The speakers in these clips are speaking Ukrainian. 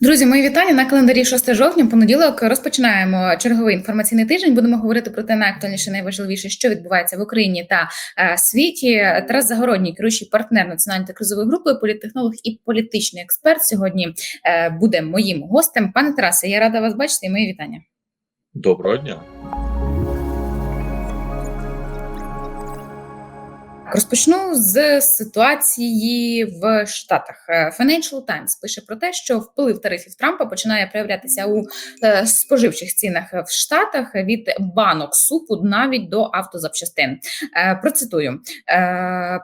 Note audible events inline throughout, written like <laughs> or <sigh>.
Друзі, мої вітання на календарі 6 жовтня. Понеділок розпочинаємо черговий інформаційний тиждень. Будемо говорити про те найактуальніше, найважливіше, що відбувається в Україні та е, світі. Тарас Загородній, керуючий партнер національної та кризової групи, політтехнолог і політичний експерт. Сьогодні е, буде моїм гостем. Пане Тарасе, я рада вас бачити. і Мої вітання. Доброго дня. Розпочну з ситуації в Штатах. Е, Financial Times пише про те, що вплив тарифів Трампа починає проявлятися у е, споживчих цінах в Штатах від банок супу навіть до автозапчастин. Е, Процитую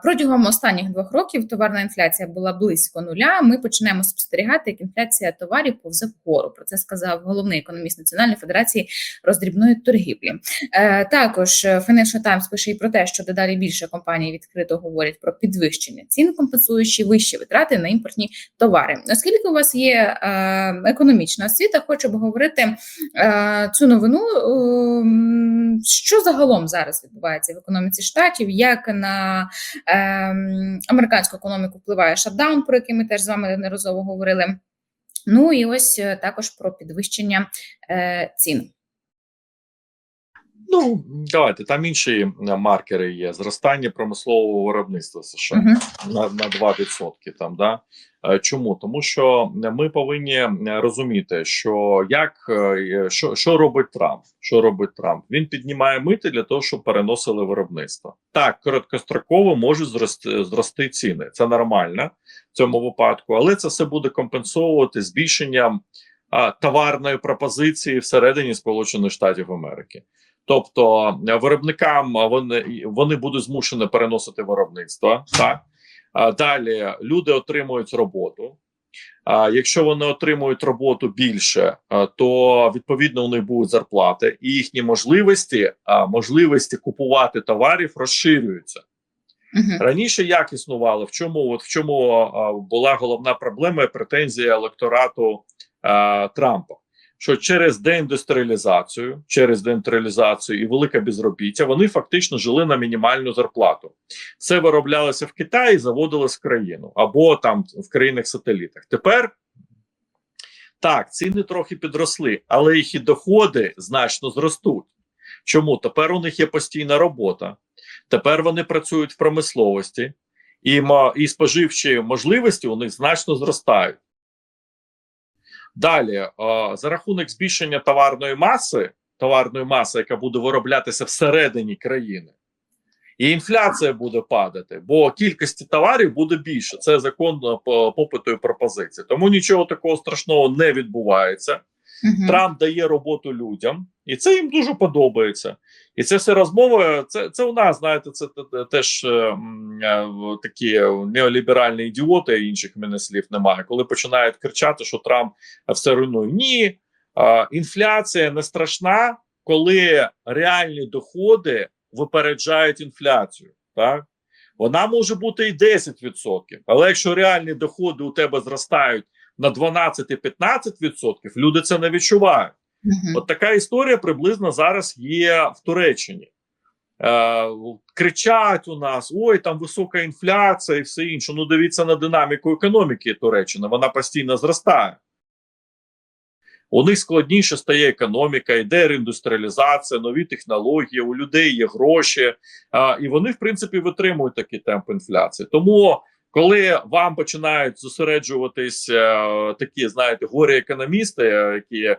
протягом останніх двох років товарна інфляція була близько нуля. Ми починаємо спостерігати, як інфляція товарів повзе вгору. Про це сказав головний економіст Національної федерації роздрібної торгівлі. Також Financial Times пише і про те, що дедалі більше компаній відкрито говорять про підвищення цін, компенсуючи вищі витрати на імпортні товари. Оскільки у вас є е, економічна освіта, хочу обговорити е, цю новину. Е, що загалом зараз відбувається в економіці штатів? Як на е, американську економіку впливає шатдаун, про який ми теж з вами неодноразово говорили? Ну і ось е, також про підвищення цін. Ну давайте там інші маркери є. Зростання промислового виробництва США Мгм. на, на 2%. Там да Е, чому? Тому що ми повинні розуміти, що як е, що, що робить Трамп. Що робить Трамп? Він піднімає мити для того, щоб переносили виробництво. Так, короткостроково можуть зрости, зрости ціни. Це нормально в цьому випадку, але це все буде компенсовувати збільшенням а, товарної пропозиції всередині Сполучених Штатів Америки. Тобто е, виробникам вони вони будуть змушені переносити виробництво. Так далі люди отримують роботу. А якщо вони отримують роботу більше, то відповідно у них будуть зарплати, і їхні можливості, можливості купувати товарів розширюються. Мгм. Раніше як існувало? В чому от в чому була головна проблема і претензія електорату Трампа? Що через деіндустріалізацію, через деіндустріалізацію і велике безробіття вони фактично жили на мінімальну зарплату. Все вироблялося в Китаї, заводилось в країну або там в країнах-сателітах. Тепер так, ціни трохи підросли, але їх і доходи значно зростуть. Чому? Тепер у них є постійна робота. Тепер вони працюють в промисловості, і, і споживчі можливості у них значно зростають. Далі, е, за рахунок збільшення товарної маси, товарної маси, яка буде вироблятися всередині країни, і інфляція буде падати, бо кількості товарів буде більше. Це закон е, попиту і пропозиції. Тому нічого такого страшного не відбувається. Мгм. Трамп дає роботу людям, і це їм дуже подобається. І це все розмови. Це це у нас, знаєте, це те- те- теж е, е, такі неоліберальні ідіоти, інших мене слів немає, коли починають кричати, що Трамп все руйнує. Ні, інфляція не страшна, коли реальні доходи випереджають інфляцію. Так? Вона може бути і 10%, але якщо реальні доходи у тебе зростають на 12-15%, люди це не відчувають. Мгм. От така історія приблизно зараз є в Туреччині. Е, кричать у нас: ой, там висока інфляція і все інше. Ну, дивіться на динаміку економіки Туреччини, вона постійно зростає. У них складніше стає економіка, йде реіндустріалізація, нові технології, у людей є гроші, а, і вони, в принципі, витримують такий темп інфляції. Тому, коли вам починають зосереджуватись е, такі, знаєте, горі економісти, е, які е,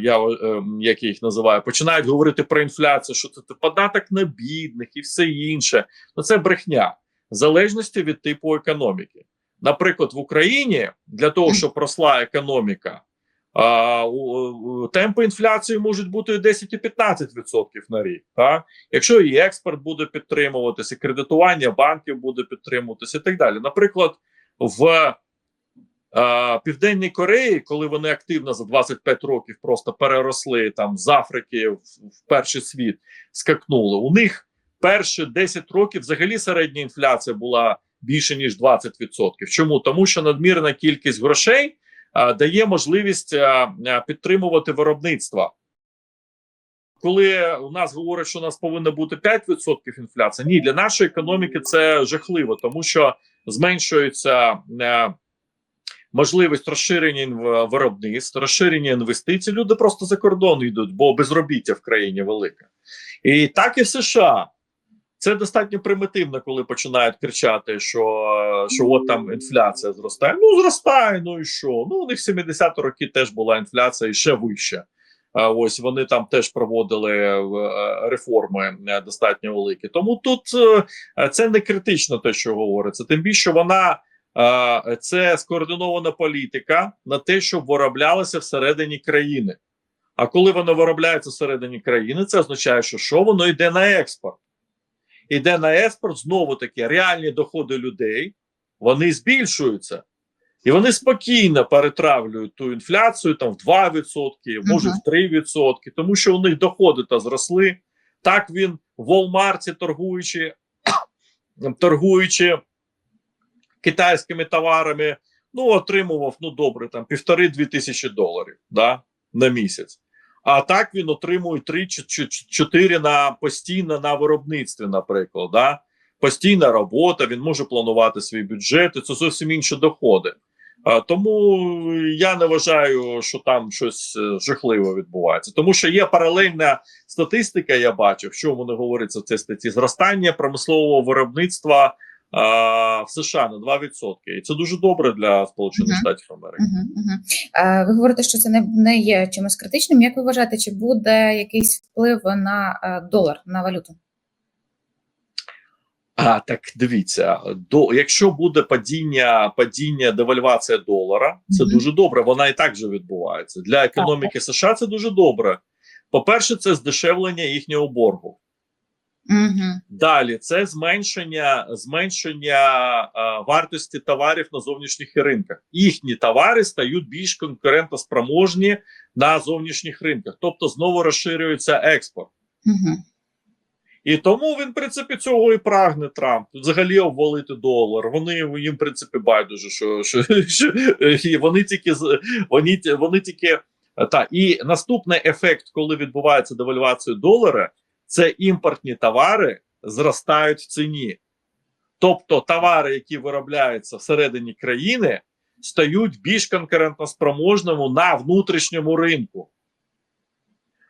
я е, як я їх називаю, починають говорити про інфляцію, що це податок на бідних і все інше. Ну це брехня в залежності від типу економіки. Наприклад, в Україні для того, щоб росла економіка. А, темпи інфляції можуть бути 10 і 15% на рік. Так? Якщо і експорт буде підтримуватися, і кредитування банків буде підтримуватися, і так далі. Наприклад, в Південній Кореї, коли вони активно за 25 років просто переросли там з Африки в, в перший світ, скакнули. У них перші 10 років взагалі середня інфляція була більше ніж 20%. Чому? Тому що надмірна кількість грошей а, дає можливість а, а, підтримувати виробництво. Коли у нас говорять, що у нас повинно бути 5% інфляція, ні, для нашої економіки це жахливо, тому що зменшується е, можливість розширення виробництв, розширення інвестицій, люди просто за кордон йдуть, бо безробіття в країні велике. І так і в США. Це достатньо примітивно, коли починають кричати, що, що от там інфляція зростає. Ну, зростає, ну і що? Ну, у них в 70-ті роки теж була інфляція і ще вища. Ось вони там теж проводили е, реформи е, достатньо великі. Тому тут е, це не критично, те, що говориться. Тим більше вона це скоординована політика на те, щоб вироблялося всередині країни. А коли воно виробляється всередині країни, це означає, що що воно йде на експорт. Іде на експорт, знову таки реальні доходи людей вони збільшуються. І вони спокійно перетравлюють ту інфляцію там в 2%, може в 3%, тому що у них доходи та зросли. Так він в Walmart, торгуючи, торгуючи китайськими товарами, ну отримував ну добре, там півтори-дві тисячі доларів да, на місяць. А так він отримує 3-4 на постійно на виробництві, наприклад. Да? Постійна робота, він може планувати свій бюджет, і це зовсім інші доходи. А, тому я не вважаю, що там щось е, жахливе відбувається, тому що є паралельна статистика. Я бачив, що вони говориться в цій статті: зростання промислового виробництва а, в США на 2%. І це дуже добре для Сполучених. Штатів Америки. Ви говорите, що це не, не є чимось критичним. Як ви вважаєте, чи буде якийсь вплив на е, долар, на валюту? А так дивіться, до якщо буде падіння, падіння девальвація долара, це Мгм. дуже добре. Вона і так же відбувається для економіки США. Це дуже добре. По-перше, це здешевлення їхнього боргу. Угу. Далі це зменшення зменшення а, вартості товарів на зовнішніх ринках. Їхні товари стають більш конкурентоспроможні на зовнішніх ринках, тобто знову розширюється експорт. Угу. І тому він, в принципі, цього і прагне Трамп взагалі обвалити долар. Вони їм, в принципі, байдуже, що, що, що і вони тільки вони, вони тільки та і наступний ефект, коли відбувається девальвація долара, це імпортні товари зростають в ціні. Тобто товари, які виробляються всередині країни, стають більш конкурентоспроможними на внутрішньому ринку.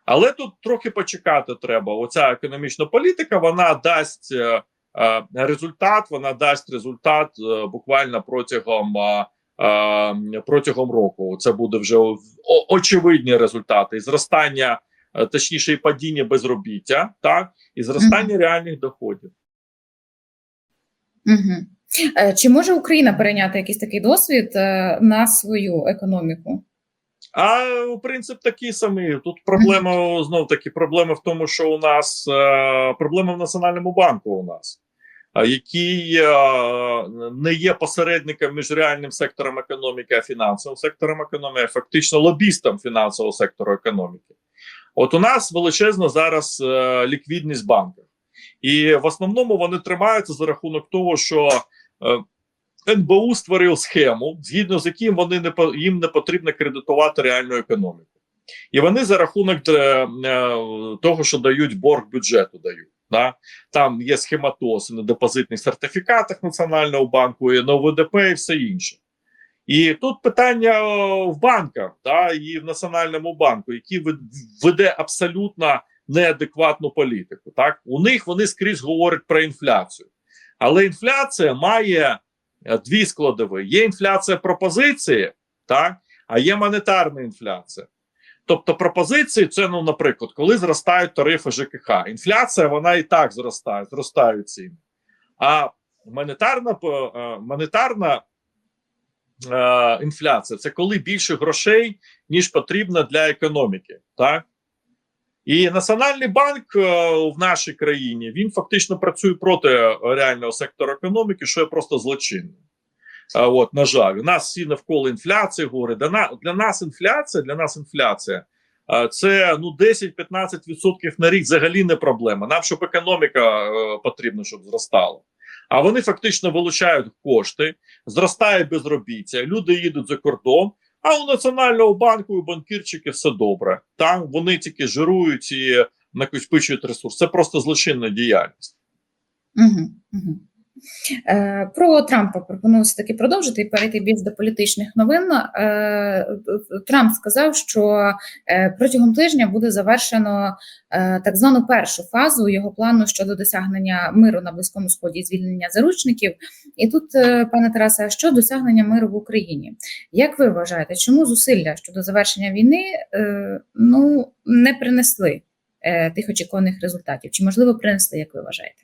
Але тут трохи почекати треба. Оця економічна політика вона дасть е, е, результат. Вона дасть результат е, буквально протягом е, е, протягом року. Це буде вже очевидні результати і зростання, точніше, і падіння безробіття, так і зростання реальних доходів. Угу. Чи може Україна перейняти якийсь такий досвід е, на свою економіку? А принцип такий самий. Тут проблема знов таки проблема в тому, що у нас е, проблема в національному банку. У нас який е, не є посередником між реальним сектором економіки а фінансовим сектором економіки, а фактично лобістом фінансового сектору економіки. От у нас величезна зараз е, ліквідність банків, і в основному вони тримаються за рахунок того, що е, НБУ створив схему, згідно з яким вони не їм не потрібно кредитувати реальну економіку, і вони за рахунок е, е, того, що дають борг бюджету, дають. Да? Там є схематоз на депозитних сертифікатах Національного банку, і на ОВДП і все інше. І тут питання в банках да, і в Національному банку, який веде абсолютно неадекватну політику. Так? У них вони скрізь говорять про інфляцію. Але інфляція має е, дві складові: є інфляція пропозиції, так, а є монетарна інфляція. Тобто пропозиції, це, ну, наприклад, коли зростають тарифи ЖКХ. Інфляція вона і так зростає, зростають ціни. А монетарна, е, монетарна е, інфляція це коли більше грошей, ніж потрібно для економіки. Так? І Національний банк е, в нашій країні він фактично працює проти реального сектору економіки, що є просто злочинним. От, на жаль, у нас всі навколо інфляції говорять. Для, на, для нас інфляція, для нас інфляція е, це ну 10-15% на рік взагалі не проблема. Нам щоб економіка е, потрібно, щоб зростала. А вони фактично вилучають кошти, зростає безробіття, люди їдуть за кордон. А у Національного банку і банкірчики все добре. Там вони тільки жирують і накопичують ресурс. Це просто злочинна діяльність. Угу. Угу. Е, Про Трампа пропоную все таки продовжити і перейти більш до політичних новин. Е, Трамп сказав, що е, протягом тижня буде завершено так звану першу фазу його плану щодо досягнення миру на близькому сході і звільнення заручників. І тут, пане Тарасе, що досягнення миру в Україні? Як ви вважаєте, чому зусилля щодо завершення війни ну не принесли тих очікуваних результатів? Чи можливо принесли, як ви вважаєте?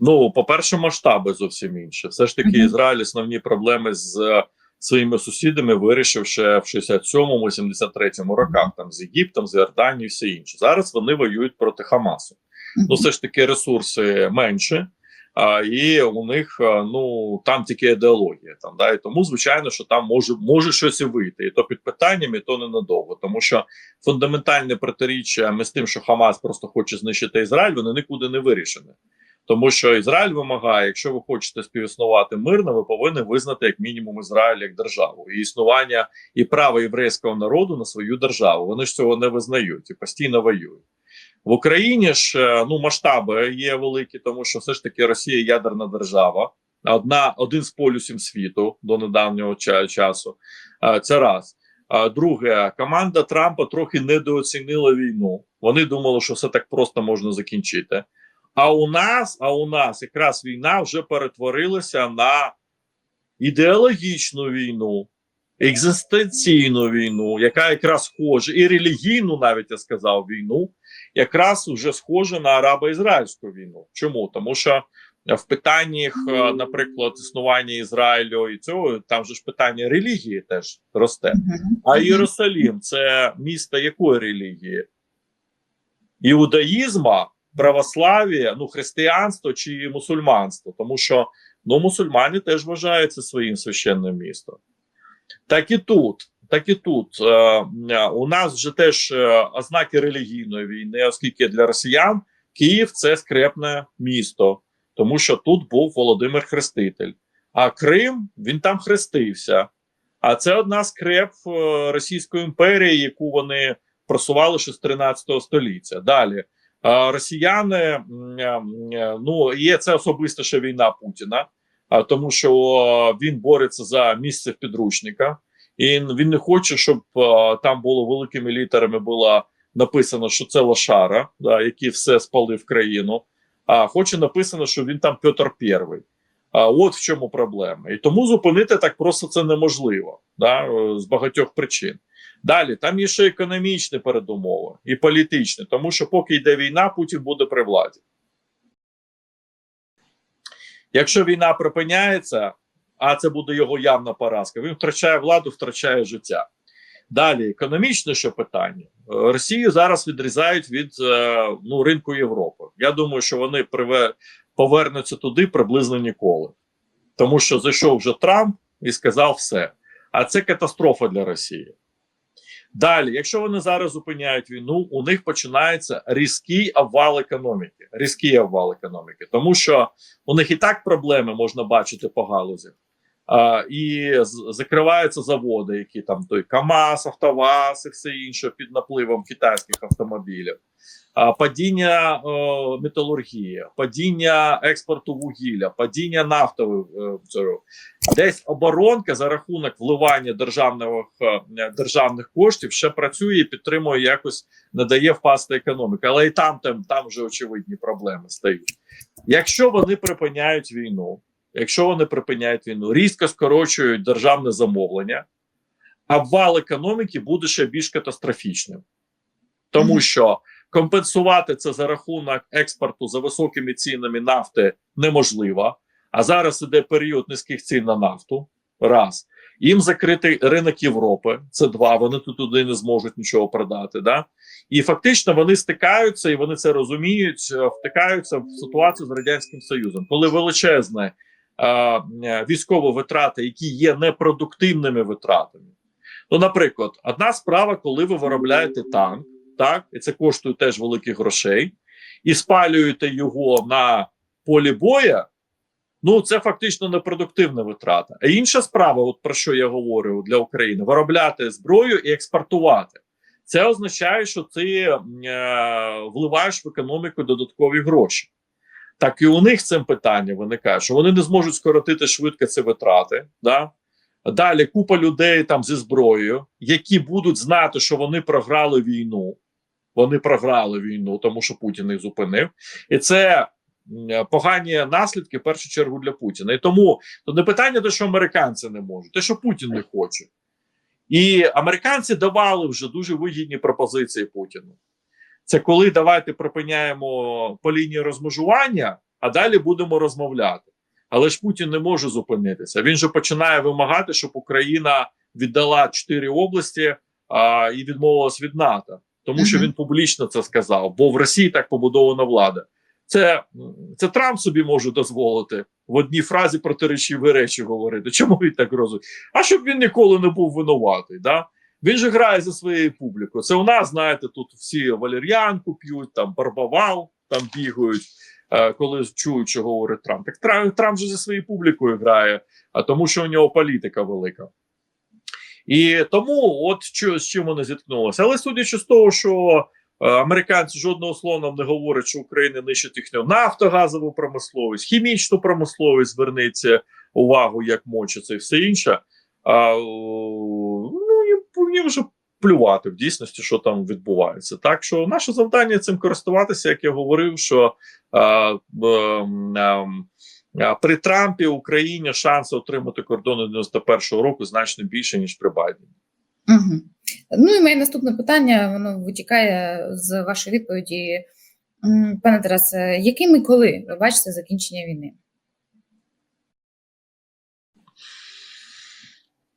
Ну, по-перше, масштаби зовсім інші. Все ж таки, Ізраїль основні проблеми з своїми сусідами вирішив ще в 67-му, 73-му роках, там з Єгиптом, з Йорданією і все інше. Зараз вони воюють проти Хамасу. Ну, все ж таки, ресурси менше, а, і у них ну там тільки ідеологія. Там да, і тому звичайно, що там може може щось і вийти, і то під питанням, і то ненадовго. Тому що фундаментальне протиріччя ми з тим, що Хамас просто хоче знищити Ізраїль, вони нікуди не вирішені. Тому що Ізраїль вимагає, якщо ви хочете співіснувати мирно, ви повинні визнати як мінімум Ізраїль як державу і існування і право єврейського народу на свою державу. Вони ж цього не визнають і постійно воюють. В Україні ж е, ну масштаби є великі, тому що все ж таки Росія ядерна держава, одна один з полюсів світу до недавнього часу. Е, Це раз. Друге, команда Трампа трохи недооцінила війну. Вони думали, що все так просто можна закінчити. А у нас, а у нас якраз війна вже перетворилася на ідеологічну війну, екзистенційну війну, яка якраз схожа, і релігійну, навіть я сказав, війну, якраз вже схожа на арабо-ізраїльську війну. Чому? Тому що в питаннях, е, наприклад, існування Ізраїлю і цього там же ж питання релігії теж росте. А. Єрусалім це місто якої релігії? Іудаїзма, православ'я, ну християнство чи мусульманство, тому що ну мусульмани теж вважаються своїм священним містом. Так і тут, так і тут е, у нас вже теж е, ознаки релігійної війни, оскільки для росіян Київ це скрепне місто, тому що тут був Володимир Хреститель. А Крим він там хрестився. А це одна з креп е, Російської імперії, яку вони просували ще з 13 століття. Далі росіяни е, ну є це особиста ще війна Путіна, тому що він бореться за місце в підручниках, і він не хоче, щоб там було великими літерами було написано, що це лошара, да, який все спалив країну. А хоче написано, що він там Петр Первий. А от в чому проблема, і тому зупинити так просто це неможливо, да, з багатьох причин. Далі там є ще економічні передумови і політичні, тому що поки йде війна, Путін буде при владі. Якщо війна припиняється, а це буде його явна поразка, він втрачає владу, втрачає життя. Далі економічне що питання Росію зараз відрізають від е, ну ринку Європи. Я думаю, що вони повернуться туди приблизно ніколи, тому що зайшов вже Трамп і сказав все. А це катастрофа для Росії. Далі, якщо вони зараз зупиняють війну, у них починається різкий обвал економіки. Різкий обвал економіки, тому що у них і так проблеми можна бачити по галузі. А, і закриваються заводи, які там той КАМАЗ, АвтоВАЗ і все інше під напливом китайських автомобілів. А, падіння е, металургії, падіння експорту вугілля, падіння нафтових е, цього. десь оборонка за рахунок вливання державних, е, державних коштів ще працює і підтримує якось надає впасти економіка. Але і там, там, там вже очевидні проблеми стають. Якщо вони припиняють війну, якщо вони припиняють війну, різко скорочують державне замовлення, обвал економіки буде ще більш катастрофічним, тому що компенсувати це за рахунок експорту за високими цінами нафти неможливо. А зараз іде період низьких цін на нафту. Раз їм закритий ринок Європи. Це два. Вони тут туди не зможуть нічого продати. Да? І фактично вони стикаються, і вони це розуміють, е, втикаються в ситуацію з радянським союзом, коли величезне військові витрати, які є непродуктивними витратами. Ну, наприклад, одна справа, коли ви виробляєте танк, так і це коштує теж великих грошей, і спалюєте його на полі боя. Ну, це фактично непродуктивна витрата. А інша справа, от про що я говорю для України: виробляти зброю і експортувати. Це означає, що ти е, вливаєш в економіку додаткові гроші. Так і у них цим питання виникає, що вони не зможуть скоротити швидко ці витрати. Да? Далі купа людей там зі зброєю, які будуть знати, що вони програли війну. Вони програли війну, тому що Путін їх зупинив, і це погані наслідки в першу чергу для Путіна. І тому то не питання, те, що американці не можуть, те, що Путін не хоче. І американці давали вже дуже вигідні пропозиції Путіну. Це коли давайте припиняємо по лінії розмежування, а далі будемо розмовляти. Але ж Путін не може зупинитися. Він же починає вимагати, щоб Україна віддала чотири області а, і відмовилась від НАТО, тому що він публічно це сказав. Бо в Росії так побудована влада. Це, це Трамп собі може дозволити в одній фразі протиречиві речі говорити. Чому він так розуміє? А щоб він ніколи не був винуватий. Да? Він же грає за своєю публікою. Це у нас, знаєте, тут всі валер'янку п'ють, там барбавал там бігають, е, коли чують, що говорить Трамп. Так Трамп, Трамп же зі своєю публікою грає, а тому, що у нього політика велика. І тому, от що, з чим вони зіткнулися. Але судячи з того, що е, американці жодного слова не говорять, що Україна нищить їхню нафтогазову промисловість, хімічну промисловість, звернеться увагу, як мочиться і все інше. А, їм вже плювати в дійсності, що там відбувається. Так що наше завдання цим користуватися, як я говорив, що ем, ем, а, при Трампі Україні шанси отримати кордони 91-го року значно більше, ніж при Байдені. Угу. Ну і моє наступне питання, воно витікає з вашої відповіді. Пане Тарасе, яким і коли ви бачите закінчення війни?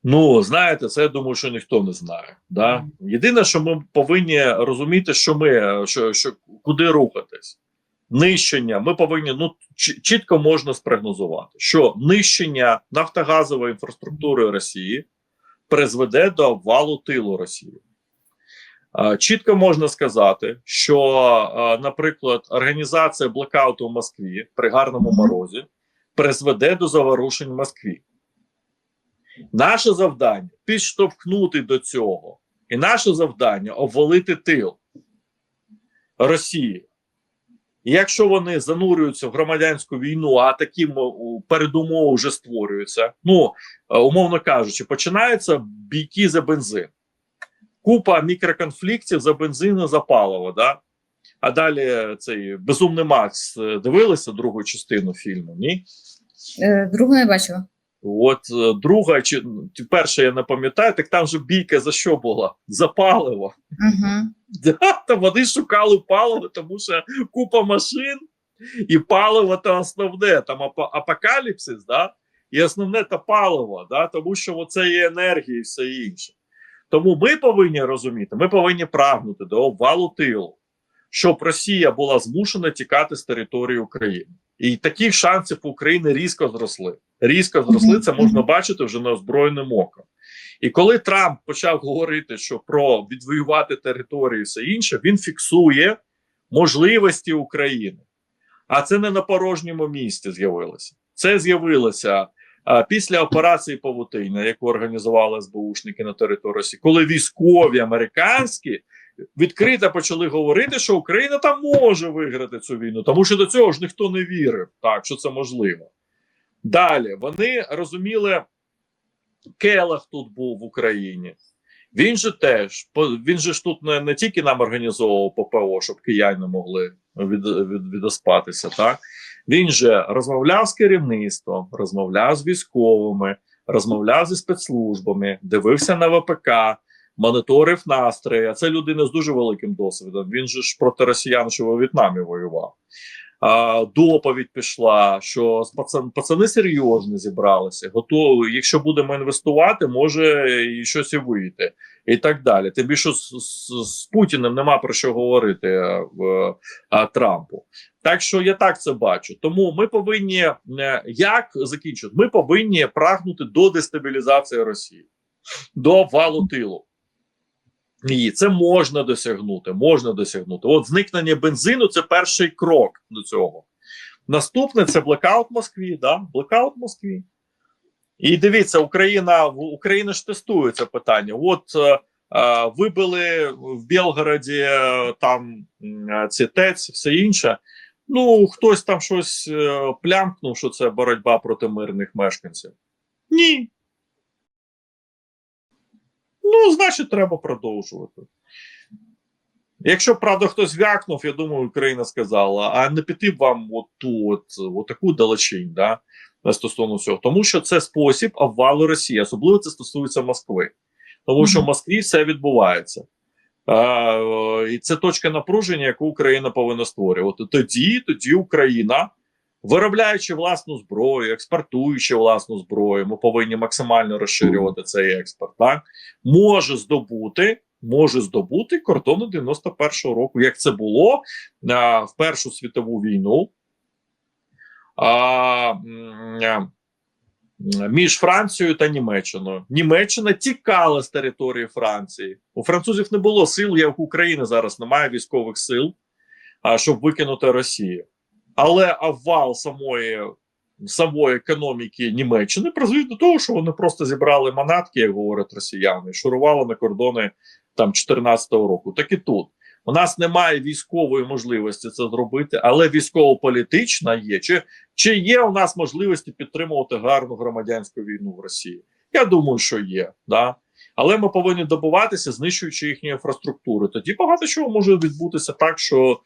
Ну, знаєте, це я думаю, що ніхто не знає. Да? Єдине, що ми повинні розуміти, що ми що, що куди рухатись. Нищення, ми повинні ну чітко можна спрогнозувати, що нищення нафтогазової інфраструктури Росії призведе до обвалу тилу Росії. Чітко можна сказати, що, наприклад, організація блекауту в Москві при гарному морозі призведе до заворушень в Москві. Наше завдання підштовхнути до цього, і наше завдання обвалити тил Росії. І якщо вони занурюються в громадянську війну, а такі передумови вже створюються, ну е, умовно кажучи, починаються бійки за бензин, купа мікроконфліктів за бензин і за паливо. Да? А далі цей безумний Макс дивилися другу частину фільму? Ні? Е, Другу не бачила. От е, друга чи перша я не пам'ятаю, так там же бійка за що була? За паливо. Угу. <laughs> Да, вони шукали паливо, тому що купа машин, і паливо то основне. Там апо- апокаліпсис, да? і основне то паливо, да? тому що це є енергія і все інше. Тому ми повинні розуміти, ми повинні прагнути до обвалу тилу, щоб Росія була змушена тікати з території України. І таких шансів у України різко зросли. Різко зросли, це можна бачити вже неозброєним оком. І коли Трамп почав говорити, що про відвоювати територію і все інше, він фіксує можливості України. А це не на порожньому місці з'явилося. Це з'явилося а, після операції Павутиння, яку організували СБУшники на території Росії, коли військові американські відкрито почали говорити, що Україна там може виграти цю війну, тому що до цього ж ніхто не вірив, так що це можливо. Далі вони розуміли, Келах тут був в Україні. Він же теж він же ж тут не, не тільки нам організовував ППО, щоб кияни могли від, від, відоспатися. Так він же розмовляв з керівництвом, розмовляв з військовими, розмовляв зі спецслужбами, дивився на ВПК, моніторив настрої. А це людина з дуже великим досвідом. Він же ж проти росіян, що у В'єтнамі воював. А, доповідь пішла, що пацан, пацани серйозно зібралися, готові. Якщо будемо інвестувати, може і щось і вийти, і так далі. Тим більше з, з, з Путіним нема про що говорити е, в а, Трампу. Так що я так це бачу. Тому ми повинні е, як закінчити? Ми повинні прагнути до дестабілізації Росії, до обвалу тилу. Ні, це можна досягнути. Можна досягнути. От зникнення бензину це перший крок до цього. Наступне це блекаут Москві. Да? Блекаут Москві. І дивіться, Україна Україна ж тестує це питання. От е, е, вибили в Білгороді е, там м, ці ТЕЦ, все інше. Ну, хтось там щось е, плямкнув, що це боротьба проти мирних мешканців. Ні. Ну, значить, треба продовжувати. Якщо правда хтось вякнув, я думаю, Україна сказала, а не піти б вам от ту от, от таку далечінь, да, стосовно цього. Тому що це спосіб обвалу Росії, особливо це стосується Москви. Тому що в Москві все відбувається. А, і це точка напруження, яку Україна повинна створювати. Тоді, тоді Україна, виробляючи власну зброю, експортуючи власну зброю, ми повинні максимально розширювати цей експорт. Так може здобути. Може здобути кордони 91-го року, як це було а, в Першу світову війну а, між Францією та Німеччиною. Німеччина тікала з території Франції. У французів не було сил, як у України зараз немає військових сил, а, щоб викинути Росію. Але обвал самої, самої економіки Німеччини призвів до того, що вони просто зібрали манатки, як говорять росіяни, шурували на кордони там 14-го року. Так і тут. У нас немає військової можливості це зробити, але військово-політична є. Чи, чи є у нас можливості підтримувати гарну громадянську війну в Росії? Я думаю, що є. Да? Але ми повинні добуватися, знищуючи їхню інфраструктуру. Тоді багато чого може відбутися так, що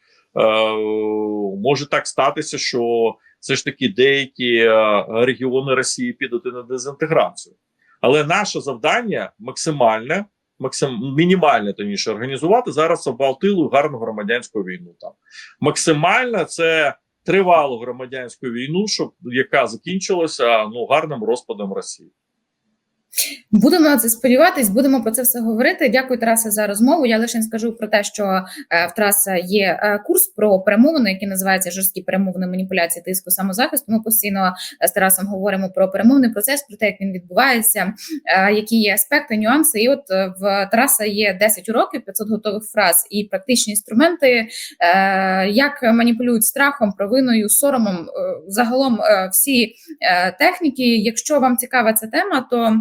може так статися, що все ж таки деякі е, регіони Росії підуть на дезінтеграцію. Але наше завдання максимальне максим мінімальне тоніше організувати зараз обвал тилу гарну громадянську війну. Там максимально це тривалу громадянську війну, щоб яка закінчилася ну гарним розпадом Росії. Будемо на це сподіватись, будемо про це все говорити. Дякую, Тарасе, за розмову. Я лише скажу про те, що е, в Тараса є е, курс про перемовини, який називається жорсткі перемовини маніпуляції тиску самозахисту. Ми постійно з Тарасом говоримо про перемовний процес, про те, як він відбувається, е, які є аспекти, нюанси. І от е, в Тараса є 10 уроків, 500 готових фраз і практичні інструменти, е, як маніпулюють страхом, провиною, соромом. Е, загалом е, всі е, техніки. Якщо вам цікава ця тема, то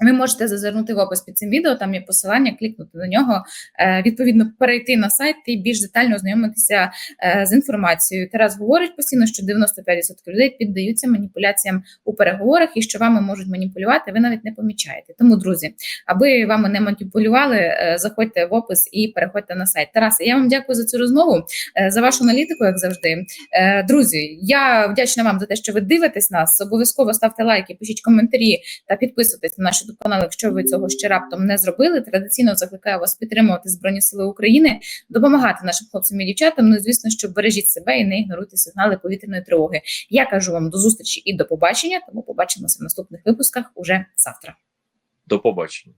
ви можете зазирнути в опис під цим відео, там є посилання, клікнути на нього, е, відповідно перейти на сайт і більш детально ознайомитися е, з інформацією. Тарас говорить постійно, що 95% людей піддаються маніпуляціям у переговорах і що вами можуть маніпулювати, ви навіть не помічаєте. Тому, друзі, аби вами не маніпулювали, е, заходьте в опис і переходьте на сайт. Тарасе, я вам дякую за цю розмову, за вашу аналітику, як завжди. Друзі, я вдячна вам за те, що ви дивитесь нас. Обов'язково ставте лайки, пишіть коментарі та підписуйтесь на наш Канал, якщо ви цього ще раптом не зробили. Традиційно закликаю вас підтримувати Збройні Сили України, допомагати нашим хлопцям і дівчатам. Ну і звісно, що бережіть себе і не ігноруйте сигнали повітряної тривоги. Я кажу вам до зустрічі і до побачення. Тому побачимося в наступних випусках уже завтра. До побачення.